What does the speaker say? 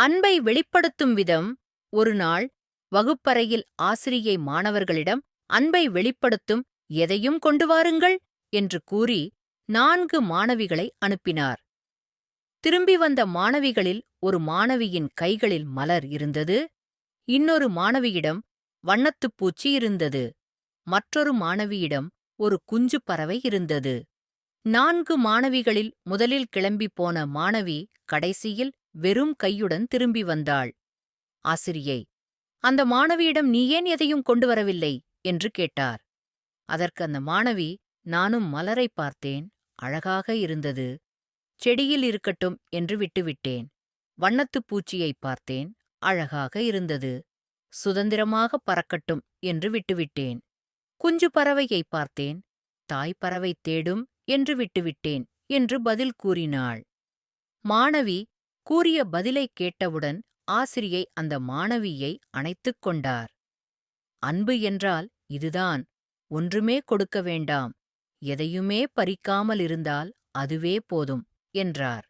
அன்பை வெளிப்படுத்தும் விதம் ஒருநாள் வகுப்பறையில் ஆசிரியை மாணவர்களிடம் அன்பை வெளிப்படுத்தும் எதையும் கொண்டு வாருங்கள் என்று கூறி நான்கு மாணவிகளை அனுப்பினார். திரும்பி வந்த மாணவிகளில் ஒரு மாணவியின் கைகளில் மலர் இருந்தது. இன்னொரு மாணவியிடம் வண்ணத்துப் பூச்சி இருந்தது. மற்றொரு மாணவியிடம் ஒரு குஞ்சு பறவை இருந்தது. நான்கு மாணவிகளில் முதலில் கிளம்பி போன மாணவி கடைசியில் வெறும் கையுடன் திரும்பி வந்தாள். ஆசிரியை அந்த மாணவியிடம் நீ ஏன் எதையும் கொண்டு வரவில்லை? என்று கேட்டார். அதற்கு அந்த மாணவி நானும் மலரை பார்த்தேன் அழகாக இருந்தது செடியில் இருக்கட்டும் என்று விட்டுவிட்டேன். வண்ணத்துப் பூச்சியைப் பார்த்தேன் அழகாக இருந்தது சுதந்திரமாக பறக்கட்டும் என்று விட்டுவிட்டேன். குஞ்சு பறவையைப் பார்த்தேன் தாய் பறவை தேடும் என்று விட்டுவிட்டேன் என்று பதில் கூறினாள். மாணவி கூறிய பதிலைக் கேட்டவுடன் ஆசிரியை அந்த மாணவியை அணைத்துக் கொண்டார். அன்பு என்றால் இதுதான் ஒன்றுமே கொடுக்க வேண்டாம் எதையுமே பறிக்காமல் இருந்தால் அதுவே போதும் என்றார்.